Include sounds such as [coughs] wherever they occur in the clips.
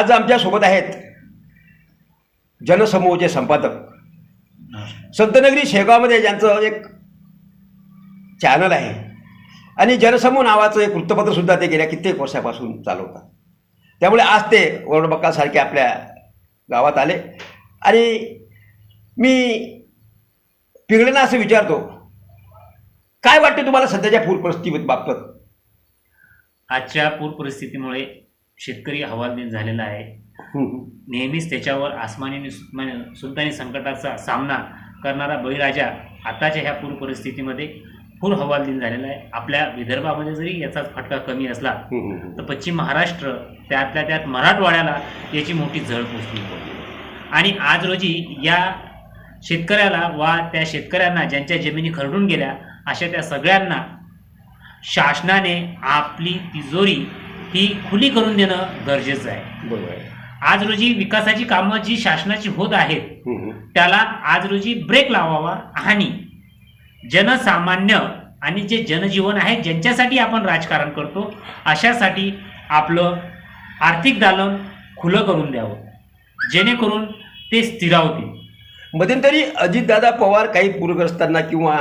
आज आमच्यासोबत आहेत जनसमूहचे संपादक. संतनगरी शेगावमध्ये ज्यांचं एक चॅनल आहे आणि जनसमूह नावाचं एक वृत्तपत्रसुद्धा ते गेल्या कित्येक वर्षापासून चालवतात. त्यामुळे आज ते वरडबक्कासारखे आपल्या गावात आले. आणि मी पिंगळेंना असं विचारतो काय वाटते तुम्हाला सध्याच्या पूर परिस्थितीबाबत? आजच्या पूर परिस्थितीमुळे शेतकरी हवालदिल झालेला आहे. नेहमीच त्याच्यावर आसमानी सुलतानी संकटाचा सामना करणारा बळीराजा आताच्या ह्या पूर परिस्थितीमध्ये पूर हवालदिल झालेला आहे. आपल्या विदर्भामध्ये जरी याचा फटका कमी असला तर पश्चिम महाराष्ट्र त्यातल्या त्यात मराठवाड्याला याची मोठी झळ पोचली आणि आज रोजी या शेतकऱ्याला वा त्या शेतकऱ्यांना ज्यांच्या जमिनी खरडून गेल्या अशा त्या सगळ्यांना शासनाने आपली तिजोरी ही खुली करून देणं गरजेचं आहे. बरोबर. आज रोजी विकासाची कामं जी शासनाची होत आहेत त्याला आज रोजी ब्रेक लावावा आणि जनसामान्य आणि जे जनजीवन आहे ज्यांच्यासाठी आपण राजकारण करतो अशासाठी आपलं आर्थिक दालन खुलं करून द्यावं. जेणेकरून ते स्थिरावतील. मध्यंतरी अजितदादा पवार काही पूरग्रस्तांना किंवा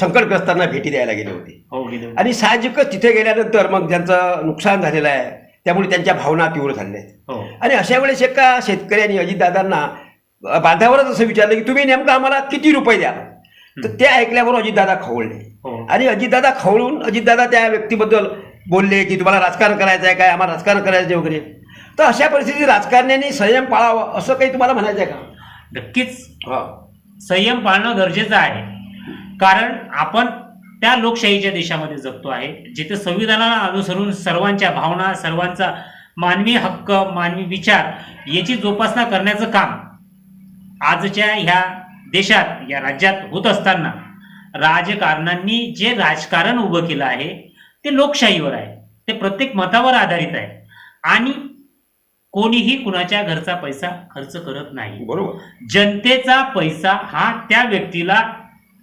संकटग्रस्तांना भेटी द्यायला गेले होते. हो गेले आणि साहजिकच तिथे गेल्यानंतर मग ज्यांचं नुकसान झालेलं आहे. त्यामुळे त्यांच्या भावना तीव्र झालेल्या आहेत. हो. आणि अशा वेळेस एका शेतकऱ्यांनी अजितदादांना बांधावरच असं विचारलं की तुम्ही नेमकं आम्हाला किती रुपये द्या तर ते ऐकल्याबरोबर अजितदादा खवळले. हो. आणि अजितदादा खवळून अजितदादा त्या व्यक्तीबद्दल बोलले की तुम्हाला राजकारण करायचं आहे काय? आम्हाला राजकारण करायचं आहे वगैरे. तर अशा परिस्थितीत राजकारण्यांनी संयम पाळावा असं काही तुम्हाला म्हणायचं आहे का? नक्कीच. संयम पाळणं गरजेचं आहे. कारण आपण त्या लोकशाहीच्या देशामध्ये जगतो आहे जिथे संविधानाला अनुसरून सर्वांच्या भावना सर्वांचा मानवी हक्क मानवी विचार याची जोपासना करण्याचं काम आजच्या ह्या देशात या राज्यात होत असताना राजकारणांनी जे राजकारण उभं केलं आहे ते लोकशाहीवर आहे. ते प्रत्येक मतावर आधारित आहे. आणि कोणीही कुणाच्या घरचा पैसा खर्च करत नाही. बरोबर. जनतेचा पैसा हा त्या व्यक्तीला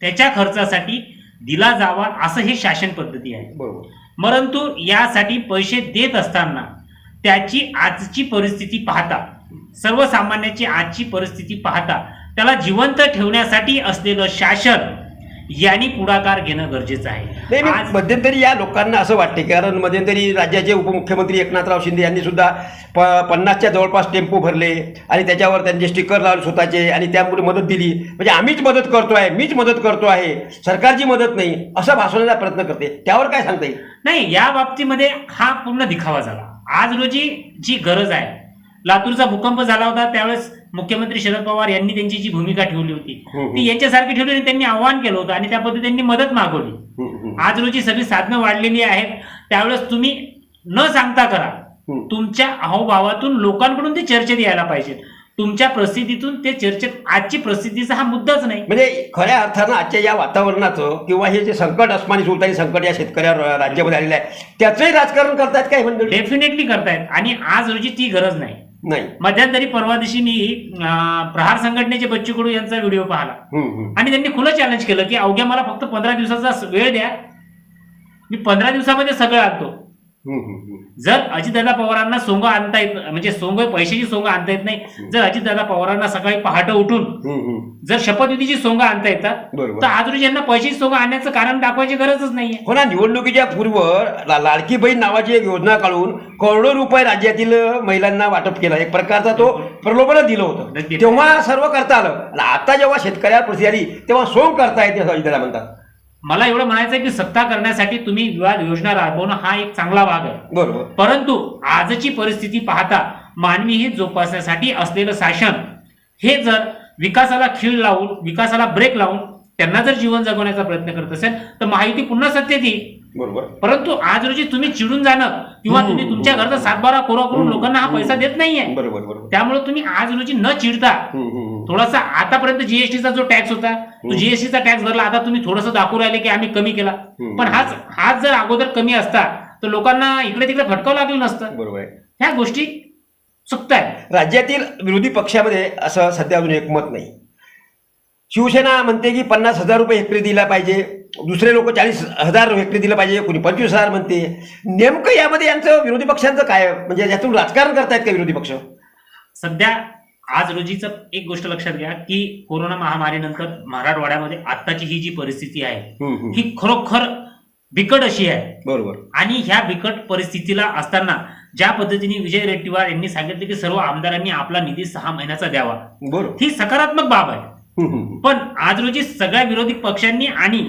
त्याच्या खर्चासाठी दिला जावा असं हे शासन पद्धती आहे. बरोबर. परंतु यासाठी पैसे देत असताना त्याची आजची परिस्थिती पाहता सर्वसामान्याची आजची परिस्थिती पाहता त्याला जिवंत ठेवण्यासाठी असलेलं शासन यांनी पुढाकार घेणं गरजेचं नाही आहे आज मध्यंतरी या लोकांना असं वाटते कारण मध्यंतरी राज्याचे उपमुख्यमंत्री एकनाथराव शिंदे यांनी सुद्धा प पन्नासच्या जवळपास टेम्पो भरले आणि त्याच्यावर त्यांचे स्टिकर लावले स्वतःचे आणि त्यामुळे मदत दिली. म्हणजे आम्हीच मदत करतो आहे मीच मदत करतो आहे सरकारची मदत नाही असं भासवण्याचा प्रयत्न करते. त्यावर काय सांगता येईल? नाही या बाबतीमध्ये हा पूर्ण दिखावा झाला. आज रोजी जी गरज आहे लातूरचा भूकंप झाला होता त्यावेळेस मुख्यमंत्री शरद पवार यांनी त्यांची जी भूमिका ठेवली होती. ती यांच्यासारखी ठेवली आणि त्यांनी आव्हान केलं होतं आणि त्या पद्धतीने त्यांनी मदत मागवली. आज रोजी सगळी साधनं वाढलेली आहेत त्यावेळेस तुम्ही न सांगता करा. तुमच्या अहोभावातून लोकांकडून ते चर्चेत यायला पाहिजे तुमच्या प्रसिद्धीतून ते चर्चेत आजची प्रसिद्धीचा हा मुद्दाच नाही. म्हणजे खऱ्या अर्थानं आजच्या या वातावरणाचं किंवा हे जे संकट अस्मानी सुलतानी संकट या शेतकऱ्यावर राज्यामध्ये आलेलं आहे त्याचंही राजकारण करतायत काय मंडळी? डेफिनेटली करतायत. आणि आज रोजी ती गरज नाही. नाही मध्यंतरी परवा दिवशी मी अं, प्रहार संघटनेचे बच्चू कडू यांचा व्हिडिओ पाहिला हम्म, हम्म. आणि त्यांनी खुलं चॅलेंज केलं की अवघ्या मला फक्त पंधरा दिवसाचा वेळ द्या मी पंधरा दिवसामध्ये सगळं आणतो. जर अजितदादा पवारांना सोंग आणता येत म्हणजे सोंग पैशाची सोंग आणता येत नाही जर अजितदादा पवारांना सकाळी पहाटे उठून. जर शपथविधीची सोंग आणता येतात तर आज रोजी यांना पैशाची सोंग आणण्याचं कारण दाखवायची गरजच नाहीये. हो ना निवडणुकीच्या पूर्व लाडकी बहीण नावाची एक योजना काढून करोडो रुपये राज्यातील महिलांना वाटप केलं. एक प्रकारचा तो प्रलोभन दिलं होतं. तेव्हा सर्व करता आलं. आता जेव्हा शेतकऱ्यावर परिस्थिती आली तेव्हा सोंग करता येते असं अजितदादा म्हणतात. मला एवढं म्हणायचं आहे की सत्ता करण्यासाठी तुम्ही विवाद योजना राबवणं हा एक चांगला भाग आहे. बरोबर. परंतु आजची परिस्थिती पाहता मानवी हित जोपासण्यासाठी असलेलं शासन हे जर विकासाला खीळ लावून विकासाला ब्रेक लावून त्यांना जर जीवन जगवण्याचा प्रयत्न करत असेल तर महायुती पुन्हा सत्तेत येईल. बरोबर. परंतु आज रोजी तुम्ही चिडून जाणं किंवा तुम्ही. तुमच्या घरचा सातबारा कोरा करून. लोकांना हा पैसा देत नाहीये. बरोबर बरोबर. त्यामुळे तुम्ही आज रोजी न चिडता. थोडासा आतापर्यंत जीएसटीचा जो टॅक्स होता तो जीएसटीचा टॅक्स भरला. आता तुम्ही थोडंसं दाखवू राहिले की आम्ही कमी केला. पण हाच हाच जर अगोदर कमी असता तर लोकांना इकडे तिकडे फटकावं लागलं नसतं. बरोबर ह्या गोष्टी चुकत आहेत. राज्यातील विरोधी पक्षामध्ये असं सध्या अजून एकमत नाही. शिवसेना म्हणते की पन्नास हजार रुपये हेक्टरी दिला पाहिजे. दुसरे लोक चाळीस हजार हेक्टरी दिलं पाहिजे कोणी पंचवीस हजार म्हणते. नेमकं यामध्ये यांचं विरोधी पक्षांचं काय? म्हणजे यातून राजकारण करतायत का विरोधी पक्ष? सध्या आज रोजीचं एक गोष्ट लक्षात घ्या की कोरोना महामारीनंतर मराठवाड्यामध्ये आत्ताची ही जी परिस्थिती आहे. ही खरोखर बिकट अशी आहे. बरोबर. आणि ह्या बिकट परिस्थितीला असताना ज्या पद्धतीने विजय रेट्टीवार यांनी सांगितले की सर्व आमदारांनी आपला निधी सहा महिन्याचा द्यावा बरोबर. ही सकारात्मक बाब आहे. पण आज रोजी सगळ्या विरोधी पक्षांनी आणि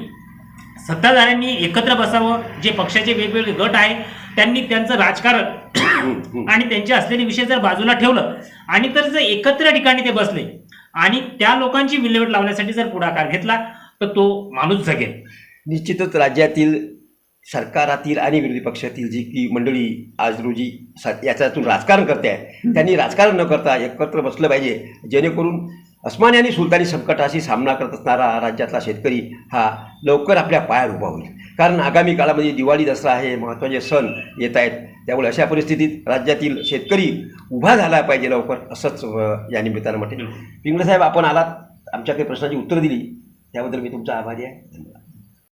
सत्ताधाऱ्यांनी एकत्र बसावं जे पक्षाचे वेगवेगळे गट आहे त्यांनी त्यांचं राजकारण. [coughs] आणि त्यांचे असलेले विषय जर बाजूला ठेवलं आणि तर जर एकत्र ठिकाणी ते बसले आणि त्या लोकांची विल्हेवाट लावण्यासाठी जर पुढाकार घेतला तर तो माणूस जगेल निश्चितच राज्यातील सरकारातील आणि विरोधी पक्षातील जी की मंडळी आज रोजी याच्यातून राजकारण करते आहे त्यांनी राजकारण न करता एकत्र बसलं पाहिजे जेणेकरून अस्मानी आणि सुलतानी संकटाशी सामना करत असणारा राज्यातला शेतकरी हा लवकर आपल्या पायावर उभा होईल. कारण आगामी काळामध्ये दिवाळी दसरा हे महत्त्वाचे सण येत आहेत. त्यामुळे अशा परिस्थितीत राज्यातील शेतकरी उभा झाला पाहिजे लवकर असंच या निमित्तानं म्हटलं. पिंगळे साहेब आपण आलात. आमच्या काही प्रश्नाची उत्तरं दिली. त्याबद्दल मी तुमचा आभारी आहे.